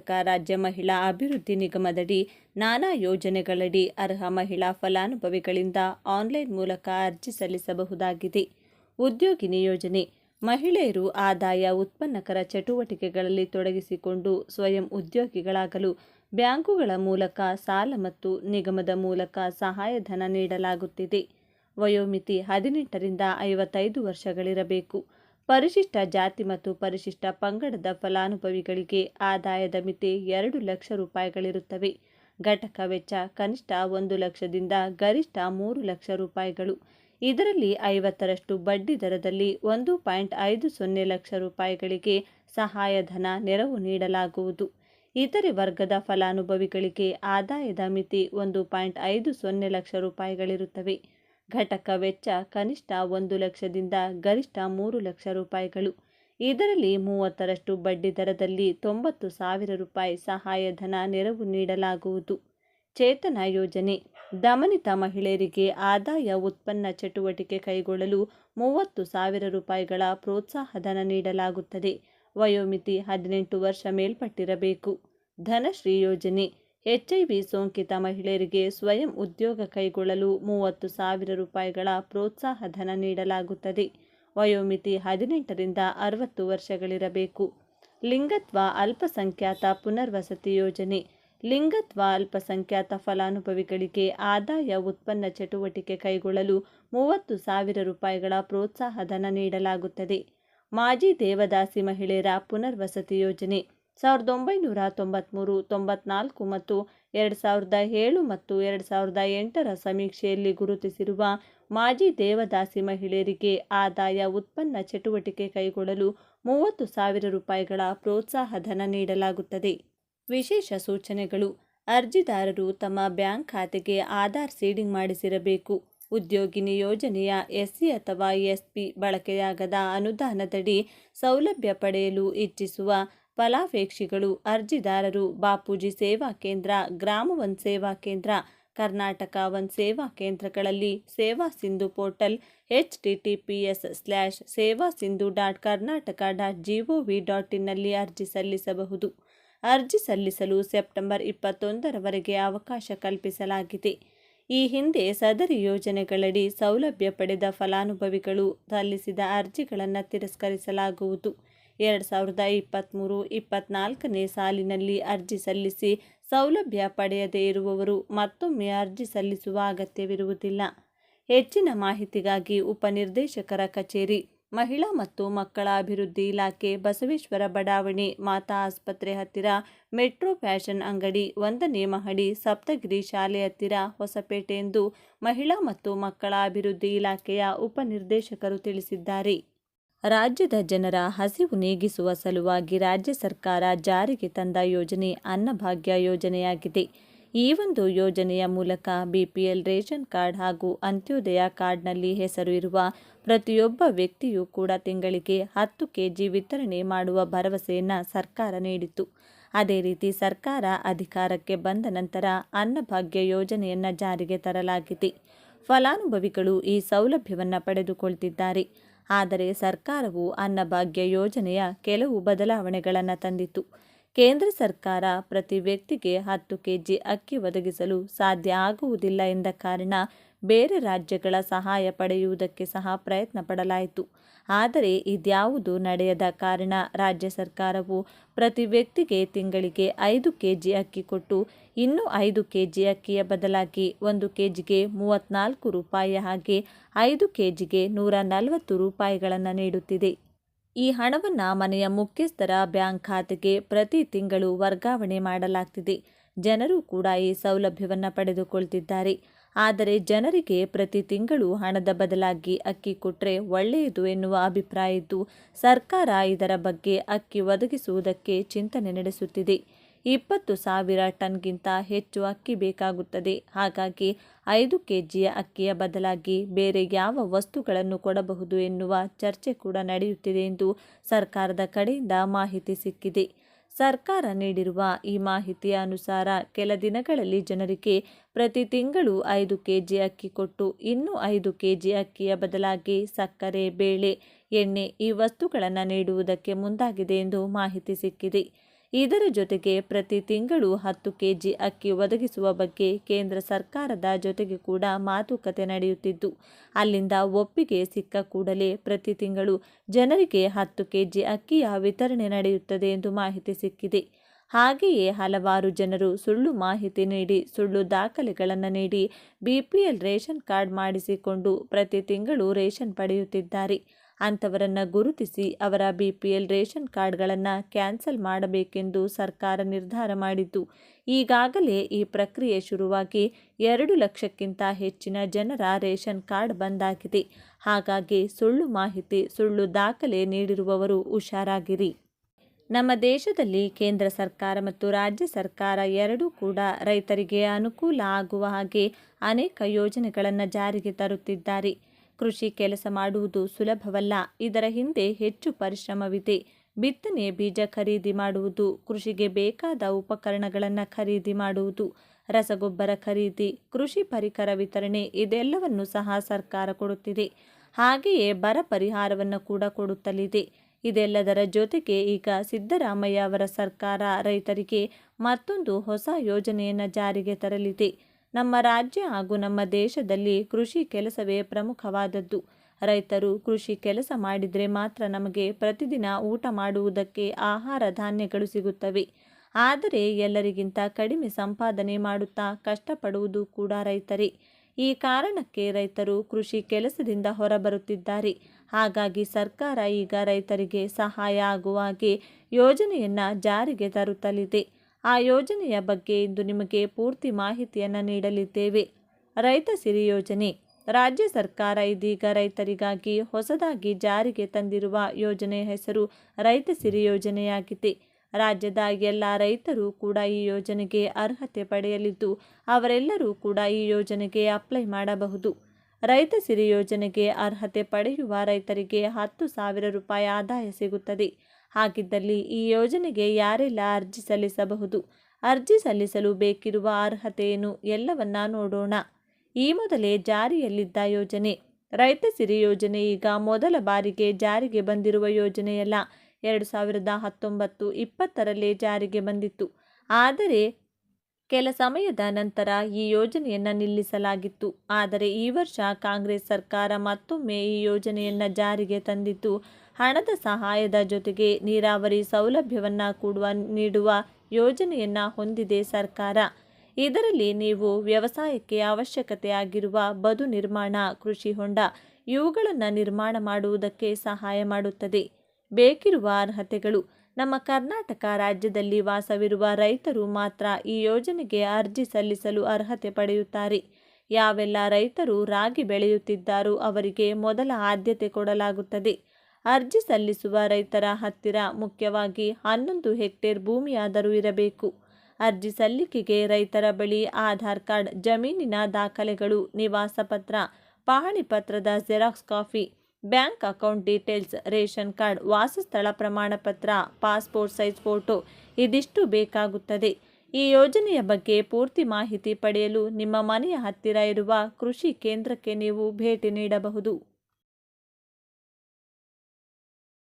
ಕರ್ನಾಟಕ ರಾಜ್ಯ ಮಹಿಳಾ ಅಭಿವೃದ್ಧಿ ನಿಗಮದಡಿ ನಾನಾ ಯೋಜನೆಗಳಡಿ ಅರ್ಹ ಮಹಿಳಾ ಫಲಾನುಭವಿಗಳಿಂದ ಆನ್ಲೈನ್ ಮೂಲಕ ಅರ್ಜಿ ಸಲ್ಲಿಸಬಹುದಾಗಿದೆ. ಉದ್ಯೋಗಿನಿ ಯೋಜನೆ, ಮಹಿಳೆಯರು ಆದಾಯ ಉತ್ಪನ್ನಕರ ಚಟುವಟಿಕೆಗಳಲ್ಲಿ ತೊಡಗಿಸಿಕೊಂಡು ಸ್ವಯಂ ಉದ್ಯೋಗಿಗಳಾಗಲು ಬ್ಯಾಂಕುಗಳ ಮೂಲಕ ಸಾಲ ಮತ್ತು ನಿಗಮದ ಮೂಲಕ ಸಹಾಯಧನ ನೀಡಲಾಗುತ್ತಿದೆ. ವಯೋಮಿತಿ ಹದಿನೆಂಟರಿಂದ ಐವತ್ತೈದು ವರ್ಷಗಳಿರಬೇಕು. ಪರಿಶಿಷ್ಟ ಜಾತಿ ಮತ್ತು ಪರಿಶಿಷ್ಟ ಪಂಗಡದ ಫಲಾನುಭವಿಗಳಿಗೆ ಆದಾಯದ ಮಿತಿ ಎರಡು ಲಕ್ಷ ರೂಪಾಯಿಗಳಿರುತ್ತವೆ. ಘಟಕ ವೆಚ್ಚ ಕನಿಷ್ಠ ಒಂದು ಲಕ್ಷದಿಂದ ಗರಿಷ್ಠ ಮೂರು ಲಕ್ಷ ರೂಪಾಯಿಗಳು. ಇದರಲ್ಲಿ ಐವತ್ತರಷ್ಟು ಬಡ್ಡಿ ದರದಲ್ಲಿ ಒಂದು ಪಾಯಿಂಟ್ ಐದು ಸೊನ್ನೆ ಲಕ್ಷ ರೂಪಾಯಿಗಳಿಗೆ ಸಹಾಯಧನ ನೆರವು ನೀಡಲಾಗುವುದು. ಇತರೆ ವರ್ಗದ ಫಲಾನುಭವಿಗಳಿಗೆ ಆದಾಯದ ಮಿತಿ ಒಂದು ಪಾಯಿಂಟ್ ಐದು ಸೊನ್ನೆ ಲಕ್ಷ ರೂಪಾಯಿಗಳಿರುತ್ತವೆ. ಘಟಕ, ವೆಚ್ಚ, ಕನಿಷ್ಠ ಒಂದು ಲಕ್ಷದಿಂದ ಗರಿಷ್ಠ ಮೂರು ಲಕ್ಷ ರೂಪಾಯಿಗಳು. ಇದರಲ್ಲಿ ಮೂವತ್ತರಷ್ಟು ಬಡ್ಡಿ ದರದಲ್ಲಿ ತೊಂಬತ್ತು ಸಾವಿರ ರೂಪಾಯಿ ಸಹಾಯಧನ ನೆರವು ನೀಡಲಾಗುವುದು. ಚೇತನ ಯೋಜನೆ. ದಮನಿತ ಮಹಿಳೆಯರಿಗೆ ಆದಾಯ ಉತ್ಪನ್ನ ಚಟುವಟಿಕೆ ಕೈಗೊಳ್ಳಲು ಮೂವತ್ತು ಸಾವಿರ ರೂಪಾಯಿಗಳ ಪ್ರೋತ್ಸಾಹಧನ ನೀಡಲಾಗುತ್ತದೆ. ವಯೋಮಿತಿ ಹದಿನೆಂಟು ವರ್ಷ ಮೇಲ್ಪಟ್ಟಿರಬೇಕು. ಧನಶ್ರೀ ಯೋಜನೆ. ಎಚ್ಐವಿ ಸೋಂಕಿತ ಮಹಿಳೆಯರಿಗೆ ಸ್ವಯಂ ಉದ್ಯೋಗ ಕೈಗೊಳ್ಳಲು ಮೂವತ್ತು ಸಾವಿರ ರೂಪಾಯಿಗಳ ಪ್ರೋತ್ಸಾಹಧನ ನೀಡಲಾಗುತ್ತದೆ. ವಯೋಮಿತಿ ಹದಿನೆಂಟರಿಂದ ಅರವತ್ತು ವರ್ಷಗಳಿರಬೇಕು. ಲಿಂಗತ್ವ ಅಲ್ಪಸಂಖ್ಯಾತ ಪುನರ್ವಸತಿ ಯೋಜನೆ. ಲಿಂಗತ್ವ ಅಲ್ಪಸಂಖ್ಯಾತ ಫಲಾನುಭವಿಗಳಿಗೆ ಆದಾಯ ಉತ್ಪನ್ನ ಚಟುವಟಿಕೆ ಕೈಗೊಳ್ಳಲು ಮೂವತ್ತು ಸಾವಿರ ರೂಪಾಯಿಗಳ ಪ್ರೋತ್ಸಾಹಧನ ನೀಡಲಾಗುತ್ತದೆ. ಮಾಜಿ ದೇವದಾಸಿ ಮಹಿಳೆಯರ ಪುನರ್ವಸತಿ ಯೋಜನೆ. ಸಾವಿರದ ಒಂಬೈನೂರ ತೊಂಬತ್ತ್ಮೂರು ತೊಂಬತ್ನಾಲ್ಕು ಮತ್ತು ಎರಡು ಸಾವಿರದ ಏಳು ಮತ್ತು ಎರಡು ಸಾವಿರದ ಎಂಟರ ಸಮೀಕ್ಷೆಯಲ್ಲಿ ಗುರುತಿಸಿರುವ ಮಾಜಿ ದೇವದಾಸಿ ಮಹಿಳೆಯರಿಗೆ ಆದಾಯ ಉತ್ಪನ್ನ ಚಟುವಟಿಕೆ ಕೈಗೊಳ್ಳಲು ಮೂವತ್ತು ಸಾವಿರ ರೂಪಾಯಿಗಳ ಪ್ರೋತ್ಸಾಹಧನ ನೀಡಲಾಗುತ್ತದೆ. ವಿಶೇಷ ಸೂಚನೆಗಳು. ಅರ್ಜಿದಾರರು ತಮ್ಮ ಬ್ಯಾಂಕ್ ಖಾತೆಗೆ ಆಧಾರ್ ಸೀಡಿಂಗ್ ಮಾಡಿಸಿರಬೇಕು. ಉದ್ಯೋಗಿನಿ ಯೋಜನೆಯ ಎಸ್ಸಿ ಅಥವಾ ಎಸ್ಪಿ ಬಳಕೆಯಾಗದ ಅನುದಾನದಡಿ ಸೌಲಭ್ಯ ಪಡೆಯಲು ಇಚ್ಛಿಸುವ ಫಲಾಪೇಕ್ಷಿಗಳು ಅರ್ಜಿದಾರರು, ಬಾಪೂಜಿ ಸೇವಾ ಕೇಂದ್ರ, ಗ್ರಾಮ ಒನ್ ಸೇವಾ ಕೇಂದ್ರ, ಕರ್ನಾಟಕ ಒನ್ ಸೇವಾ ಕೇಂದ್ರಗಳಲ್ಲಿ Seva Sindhu portal, H T T P S slash Seva Sindhu dot Karnataka dot G O V dot ಇನ್ನಲ್ಲಿ ಅರ್ಜಿ ಸಲ್ಲಿಸಬಹುದು. ಅರ್ಜಿ ಸಲ್ಲಿಸಲು ಸೆಪ್ಟೆಂಬರ್ ಇಪ್ಪತ್ತೊಂದರವರೆಗೆ ಅವಕಾಶ ಕಲ್ಪಿಸಲಾಗಿದೆ. ಈ ಹಿಂದೆ ಸದರಿ ಯೋಜನೆಗಳಡಿ ಸೌಲಭ್ಯ ಪಡೆದ ಫಲಾನುಭವಿಗಳು ಸಲ್ಲಿಸಿದ ಅರ್ಜಿಗಳನ್ನು ತಿರಸ್ಕರಿಸಲಾಗುವುದು. ಎರಡು ಸಾವಿರದ ಇಪ್ಪತ್ತ್ಮೂರು ಇಪ್ಪತ್ತ್ನಾಲ್ಕನೇ ಸಾಲಿನಲ್ಲಿ ಅರ್ಜಿ ಸಲ್ಲಿಸಿ ಸೌಲಭ್ಯ ಪಡೆಯದೇ ಇರುವವರು ಮತ್ತೊಮ್ಮೆ ಅರ್ಜಿ ಸಲ್ಲಿಸುವ ಅಗತ್ಯವಿರುವುದಿಲ್ಲ. ಹೆಚ್ಚಿನ ಮಾಹಿತಿಗಾಗಿ ಉಪನಿರ್ದೇಶಕರ ಕಚೇರಿ, ಮಹಿಳಾ ಮತ್ತು ಮಕ್ಕಳ ಅಭಿವೃದ್ಧಿ ಇಲಾಖೆ, ಬಸವೇಶ್ವರ ಬಡಾವಣೆ, ಮಾತಾ ಆಸ್ಪತ್ರೆ ಹತ್ತಿರ, ಮೆಟ್ರೋ ಫ್ಯಾಷನ್ ಅಂಗಡಿ, ಒಂದನೇ ಮಹಡಿ, ಸಪ್ತಗಿರಿ ಶಾಲೆ ಹತ್ತಿರ, ಹೊಸಪೇಟೆ ಎಂದು ಮಹಿಳಾ ಮತ್ತು ಮಕ್ಕಳ ಅಭಿವೃದ್ಧಿ ಇಲಾಖೆಯ ಉಪನಿರ್ದೇಶಕರು ತಿಳಿಸಿದ್ದಾರೆ. ರಾಜ್ಯದ ಜನರ ಹಸಿವು ನೀಗಿಸುವ ಸಲುವಾಗಿ ರಾಜ್ಯ ಸರ್ಕಾರ ಜಾರಿಗೆ ತಂದ ಯೋಜನೆ ಅನ್ನಭಾಗ್ಯ ಯೋಜನೆಯಾಗಿದೆ. ಈ ಒಂದು ಯೋಜನೆಯ ಮೂಲಕ ಬಿಪಿಎಲ್ ರೇಷನ್ ಕಾರ್ಡ್ ಹಾಗೂ ಅಂತ್ಯೋದಯ ಕಾರ್ಡ್ನಲ್ಲಿ ಹೆಸರು ಇರುವ ಪ್ರತಿಯೊಬ್ಬ ವ್ಯಕ್ತಿಯೂ ಕೂಡ ತಿಂಗಳಿಗೆ ಹತ್ತು ಕೆಜಿ ವಿತರಣೆ ಮಾಡುವ ಭರವಸೆಯನ್ನು ಸರ್ಕಾರ ನೀಡಿತು ಅದೇ ರೀತಿ ಸರ್ಕಾರ ಅಧಿಕಾರಕ್ಕೆ ಬಂದ ನಂತರ ಅನ್ನಭಾಗ್ಯ ಯೋಜನೆಯನ್ನು ಜಾರಿಗೆ ತರಲಾಗಿದೆ. ಫಲಾನುಭವಿಗಳು ಈ ಸೌಲಭ್ಯವನ್ನು ಪಡೆದುಕೊಳ್ತಿದ್ದಾರೆ. ಆದರೆ ಸರ್ಕಾರವು ಅನ್ನಭಾಗ್ಯ ಯೋಜನೆಯ ಕೆಲವು ಬದಲಾವಣೆಗಳನ್ನು ತಂದಿತು ಕೇಂದ್ರ ಸರ್ಕಾರ ಪ್ರತಿ ವ್ಯಕ್ತಿಗೆ ಹತ್ತು ಕೆಜಿ ಅಕ್ಕಿ ಒದಗಿಸಲು ಸಾಧ್ಯ ಆಗುವುದಿಲ್ಲ ಎಂದ ಕಾರಣ ಬೇರೆ ರಾಜ್ಯಗಳ ಸಹಾಯ ಪಡೆಯುವುದಕ್ಕೆ ಸಹ ಪ್ರಯತ್ನ ಪಡಲಾಯಿತು. ಆದರೆ ಇದ್ಯಾವುದು ನಡೆಯದ ಕಾರಣ ರಾಜ್ಯ ಸರ್ಕಾರವು ಪ್ರತಿ ವ್ಯಕ್ತಿಗೆ ತಿಂಗಳಿಗೆ ಐದು ಕೆಜಿ ಅಕ್ಕಿ ಕೊಟ್ಟು ಇನ್ನೂ ಐದು ಕೆಜಿ ಅಕ್ಕಿಯ ಬದಲಾಗಿ ಒಂದು ಕೆಜಿಗೆ ಮೂವತ್ತ್ನಾಲ್ಕು ರೂಪಾಯಿ ಹಾಗೆ ಐದು ಕೆಜಿಗೆ ನೂರ ನಲವತ್ತು ರೂಪಾಯಿಗಳನ್ನು ನೀಡುತ್ತಿದೆ. ಈ ಹಣವನ್ನು ಮನೆಯ ಮುಖ್ಯಸ್ಥರ ಬ್ಯಾಂಕ್ ಖಾತೆಗೆ ಪ್ರತಿ ತಿಂಗಳು ವರ್ಗಾವಣೆ ಮಾಡಲಾಗ್ತಿದೆ. ಜನರು ಕೂಡ ಈ ಸೌಲಭ್ಯವನ್ನು ಪಡೆದುಕೊಳ್ತಿದ್ದಾರೆ. ಆದರೆ ಜನರಿಗೆ ಪ್ರತಿ ತಿಂಗಳು ಹಣದ ಬದಲಾಗಿ ಅಕ್ಕಿ ಕೊಟ್ಟರೆ ಒಳ್ಳೆಯದು ಎನ್ನುವ ಅಭಿಪ್ರಾಯ ಇದ್ದು, ಸರ್ಕಾರ ಇದರ ಬಗ್ಗೆ ಅಕ್ಕಿ ಒದಗಿಸುವುದಕ್ಕೆ ಚಿಂತನೆ ನಡೆಸುತ್ತಿದೆ. ಇಪ್ಪತ್ತು ಸಾವಿರ ಟನ್ಗಿಂತ ಹೆಚ್ಚು ಅಕ್ಕಿ ಬೇಕಾಗುತ್ತದೆ. ಹಾಗಾಗಿ ಐದು ಕೆಜಿಯ ಅಕ್ಕಿಯ ಬದಲಾಗಿ ಬೇರೆ ಯಾವ ವಸ್ತುಗಳನ್ನು ಕೊಡಬಹುದು ಎನ್ನುವ ಚರ್ಚೆ ಕೂಡ ನಡೆಯುತ್ತಿದೆ ಎಂದು ಸರ್ಕಾರದ ಕಡೆಯಿಂದ ಮಾಹಿತಿ ಸಿಕ್ಕಿದೆ. ಸರ್ಕಾರ ನೀಡಿರುವ ಈ ಮಾಹಿತಿಯ ಅನುಸಾರ ಕೆಲ ದಿನಗಳಲ್ಲಿ ಜನರಿಗೆ ಪ್ರತಿ ತಿಂಗಳು ಐದು ಕೆಜಿ ಅಕ್ಕಿ ಕೊಟ್ಟು ಇನ್ನೂ ಐದು ಕೆಜಿ ಅಕ್ಕಿಯ ಬದಲಾಗಿ ಸಕ್ಕರೆ, ಬೇಳೆ, ಎಣ್ಣೆ ಈ ವಸ್ತುಗಳನ್ನು ನೀಡುವುದಕ್ಕೆ ಮುಂದಾಗಿದೆ ಎಂದು ಮಾಹಿತಿ ಸಿಕ್ಕಿದೆ. ಇದರ ಜೊತೆಗೆ ಪ್ರತಿ ತಿಂಗಳು ಹತ್ತು ಕೆಜಿ ಅಕ್ಕಿ ಒದಗಿಸುವ ಬಗ್ಗೆ ಕೇಂದ್ರ ಸರ್ಕಾರದ ಜೊತೆಗೆ ಕೂಡ ಮಾತುಕತೆ ನಡೆಯುತ್ತಿದ್ದು, ಅಲ್ಲಿಂದ ಒಪ್ಪಿಗೆ ಸಿಕ್ಕ ಕೂಡಲೇ ಪ್ರತಿ ತಿಂಗಳು ಜನರಿಗೆ ಹತ್ತು ಕೆಜಿ ಅಕ್ಕಿಯ ವಿತರಣೆ ನಡೆಯುತ್ತದೆ ಎಂದು ಮಾಹಿತಿ ಸಿಕ್ಕಿದೆ. ಹಾಗೆಯೇ ಹಲವಾರು ಜನರು ಸುಳ್ಳು ಮಾಹಿತಿ ನೀಡಿ, ಸುಳ್ಳು ದಾಖಲೆಗಳನ್ನು ನೀಡಿ ಬಿಪಿಎಲ್ ರೇಷನ್ ಕಾರ್ಡ್ ಮಾಡಿಸಿಕೊಂಡು ಪ್ರತಿ ತಿಂಗಳು ರೇಷನ್ ಪಡೆಯುತ್ತಿದ್ದಾರೆ. ಅಂಥವರನ್ನು ಗುರುತಿಸಿ ಅವರ ಬಿಪಿಎಲ್ ರೇಷನ್ ಕಾರ್ಡ್ಗಳನ್ನು ಕ್ಯಾನ್ಸಲ್ ಮಾಡಬೇಕೆಂದು ಸರ್ಕಾರ ನಿರ್ಧಾರ ಮಾಡಿತು ಈಗಾಗಲೇ ಈ ಪ್ರಕ್ರಿಯೆ ಶುರುವಾಗಿ ಎರಡು ಲಕ್ಷಕ್ಕಿಂತ ಹೆಚ್ಚಿನ ಜನರ ರೇಷನ್ ಕಾರ್ಡ್ ಬಂದಾಗಿದೆ. ಹಾಗಾಗಿ ಸುಳ್ಳು ಮಾಹಿತಿ, ಸುಳ್ಳು ದಾಖಲೆ ನೀಡಿರುವವರು ಹುಷಾರಾಗಿರಿ. ನಮ್ಮ ದೇಶದಲ್ಲಿ ಕೇಂದ್ರ ಸರ್ಕಾರ ಮತ್ತು ರಾಜ್ಯ ಸರ್ಕಾರ ಎರಡೂ ಕೂಡ ರೈತರಿಗೆ ಅನುಕೂಲ ಆಗುವ ಹಾಗೆ ಅನೇಕ ಯೋಜನೆಗಳನ್ನು ಜಾರಿಗೆ ತರುತ್ತಿದ್ದಾರೆ. ಕೃಷಿ ಕೆಲಸ ಮಾಡುವುದು ಸುಲಭವಲ್ಲ. ಇದರ ಹಿಂದೆ ಹೆಚ್ಚು ಪರಿಶ್ರಮವಿದೆ. ಬಿತ್ತನೆ ಬೀಜ ಖರೀದಿ ಮಾಡುವುದು, ಕೃಷಿಗೆ ಬೇಕಾದ ಉಪಕರಣಗಳನ್ನು ಖರೀದಿ ಮಾಡುವುದು, ರಸಗೊಬ್ಬರ ಖರೀದಿ, ಕೃಷಿ ಪರಿಕರ ವಿತರಣೆ ಇದೆಲ್ಲವನ್ನು ಸಹ ಸರ್ಕಾರ ಕೊಡುತ್ತಿದೆ. ಹಾಗೆಯೇ ಬರ ಪರಿಹಾರವನ್ನು ಕೂಡ ಕೊಡುತ್ತಲಿದೆ. ಇದೆಲ್ಲದರ ಜೊತೆಗೆ ಈಗ ಸಿದ್ದರಾಮಯ್ಯ ಅವರ ಸರ್ಕಾರ ರೈತರಿಗೆ ಮತ್ತೊಂದು ಹೊಸ ಯೋಜನೆಯನ್ನು ಜಾರಿಗೆ ತರಲಿದೆ. ನಮ್ಮ ರಾಜ್ಯ ಹಾಗೂ ನಮ್ಮ ದೇಶದಲ್ಲಿ ಕೃಷಿ ಕೆಲಸವೇ ಪ್ರಮುಖವಾದದ್ದು. ರೈತರು ಕೃಷಿ ಕೆಲಸ ಮಾಡಿದರೆ ಮಾತ್ರ ನಮಗೆ ಪ್ರತಿದಿನ ಊಟ ಮಾಡುವುದಕ್ಕೆ ಆಹಾರ ಧಾನ್ಯಗಳು ಸಿಗುತ್ತವೆ. ಆದರೆ ಎಲ್ಲರಿಗಿಂತ ಕಡಿಮೆ ಸಂಪಾದನೆ ಮಾಡುತ್ತಾ ಕಷ್ಟಪಡುವುದು ಕೂಡ ರೈತರೇ. ಈ ಕಾರಣಕ್ಕೆ ರೈತರು ಕೃಷಿ ಕೆಲಸದಿಂದ ಹೊರಬರುತ್ತಿದ್ದಾರೆ. ಹಾಗಾಗಿ ಸರ್ಕಾರ ಈಗ ರೈತರಿಗೆ ಸಹಾಯ ಆಗುವ ಹಾಗೆ ಯೋಜನೆಯನ್ನು ಜಾರಿಗೆ ತರುತ್ತಲಿದೆ. ಆ ಯೋಜನೆಯ ಬಗ್ಗೆ ಇಂದು ನಿಮಗೆ ಪೂರ್ತಿ ಮಾಹಿತಿಯನ್ನು ನೀಡಲಿದ್ದೇವೆ. ರೈತ ಸಿರಿ ಯೋಜನೆ. ರಾಜ್ಯ ಸರ್ಕಾರ ಇದೀಗ ರೈತರಿಗಾಗಿ ಹೊಸದಾಗಿ ಜಾರಿಗೆ ತಂದಿರುವ ಯೋಜನೆಯ ಹೆಸರು ರೈತ ಸಿರಿ ಯೋಜನೆಯಾಗಿದೆ. ರಾಜ್ಯದ ಎಲ್ಲ ರೈತರು ಕೂಡ ಈ ಯೋಜನೆಗೆ ಅರ್ಹತೆ ಪಡೆಯಲಿದ್ದು, ಅವರೆಲ್ಲರೂ ಕೂಡ ಈ ಯೋಜನೆಗೆ ಅಪ್ಲೈ ಮಾಡಬಹುದು. ರೈತ ಸಿರಿ ಯೋಜನೆಗೆ ಅರ್ಹತೆ ಪಡೆಯುವ ರೈತರಿಗೆ ಹತ್ತು ಸಾವಿರ ರೂಪಾಯಿ ಆದಾಯ ಸಿಗುತ್ತದೆ. ಹಾಗಿದ್ದಲ್ಲಿ ಈ ಯೋಜನೆಗೆ ಯಾರೆಲ್ಲ ಅರ್ಜಿ ಸಲ್ಲಿಸಬಹುದು? ಅರ್ಜಿ ಸಲ್ಲಿಸಲು ಬೇಕಿರುವ ಅರ್ಹತೆಯನ್ನು ಎಲ್ಲವನ್ನ ನೋಡೋಣ. ಈ ಮೊದಲೇ ಜಾರಿಯಲ್ಲಿದ್ದ ಯೋಜನೆ. ರೈತ ಸಿರಿ ಯೋಜನೆ ಈಗ ಮೊದಲ ಬಾರಿಗೆ ಜಾರಿಗೆ ಬಂದಿರುವ ಯೋಜನೆಯಲ್ಲ. ಎರಡು ಸಾವಿರದ ಹತ್ತೊಂಬತ್ತು ಇಪ್ಪತ್ತರಲ್ಲೇ ಜಾರಿಗೆ ಬಂದಿತ್ತು. ಆದರೆ ಕೆಲ ಸಮಯದ ನಂತರ ಈ ಯೋಜನೆಯನ್ನು ನಿಲ್ಲಿಸಲಾಗಿತ್ತು. ಆದರೆ ಈ ವರ್ಷ ಕಾಂಗ್ರೆಸ್ ಸರ್ಕಾರ ಮತ್ತೊಮ್ಮೆ ಈ ಯೋಜನೆಯನ್ನು ಜಾರಿಗೆ ತಂದಿದ್ದು ಹಣದ ಸಹಾಯದ ಜೊತೆಗೆ ನೀರಾವರಿ ಸೌಲಭ್ಯವನ್ನು ಕೂಡುವ, ನೀಡುವ ಯೋಜನೆಯನ್ನು ಹೊಂದಿದೆ ಸರ್ಕಾರ. ಇದರಲ್ಲಿ ನೀವು ವ್ಯವಸಾಯಕ್ಕೆ ಅವಶ್ಯಕತೆಯಾಗಿರುವ ಬದು ನಿರ್ಮಾಣ, ಕೃಷಿ ಹೊಂಡ ಇವುಗಳನ್ನು ನಿರ್ಮಾಣ ಮಾಡುವುದಕ್ಕೆ ಸಹಾಯ ಮಾಡುತ್ತದೆ. ಬೇಕಿರುವ ಅರ್ಹತೆಗಳು. ನಮ್ಮ ಕರ್ನಾಟಕ ರಾಜ್ಯದಲ್ಲಿ ವಾಸವಿರುವ ರೈತರು ಮಾತ್ರ ಈ ಯೋಜನೆಗೆ ಅರ್ಜಿ ಸಲ್ಲಿಸಲು ಅರ್ಹತೆ ಪಡೆಯುತ್ತಾರೆ. ಯಾವೆಲ್ಲ ರೈತರು ರಾಗಿ ಬೆಳೆಯುತ್ತಿದ್ದಾರೋ ಅವರಿಗೆ ಮೊದಲ ಆದ್ಯತೆ ಕೊಡಲಾಗುತ್ತದೆ. ಅರ್ಜಿ ಸಲ್ಲಿಸುವ ರೈತರ ಹತ್ತಿರ ಮುಖ್ಯವಾಗಿ ಹನ್ನೊಂದು ಹೆಕ್ಟೇರ್ ಭೂಮಿಯಾದರೂ ಇರಬೇಕು. ಅರ್ಜಿ ಸಲ್ಲಿಕೆಗೆ ರೈತರ ಬಳಿ ಆಧಾರ್ ಕಾರ್ಡ್, ಜಮೀನಿನ ದಾಖಲೆಗಳು, ನಿವಾಸ ಪತ್ರ ಪಹಣಿ ಪತ್ರದ xerox copy, bank account details, ration card, ವಾಸಸ್ಥಳ ಪ್ರಮಾಣ ಪತ್ರ, ಪಾಸ್ಪೋರ್ಟ್ ಸೈಜ್ ಫೋಟೋ ಇದಿಷ್ಟು ಬೇಕಾಗುತ್ತದೆ. ಈ ಯೋಜನೆಯ ಬಗ್ಗೆ ಪೂರ್ತಿ ಮಾಹಿತಿ ಪಡೆಯಲು ನಿಮ್ಮ ಮನೆಯ ಹತ್ತಿರ ಇರುವ ಕೃಷಿ ಕೇಂದ್ರಕ್ಕೆ ನೀವು ಭೇಟಿ ನೀಡಬಹುದು.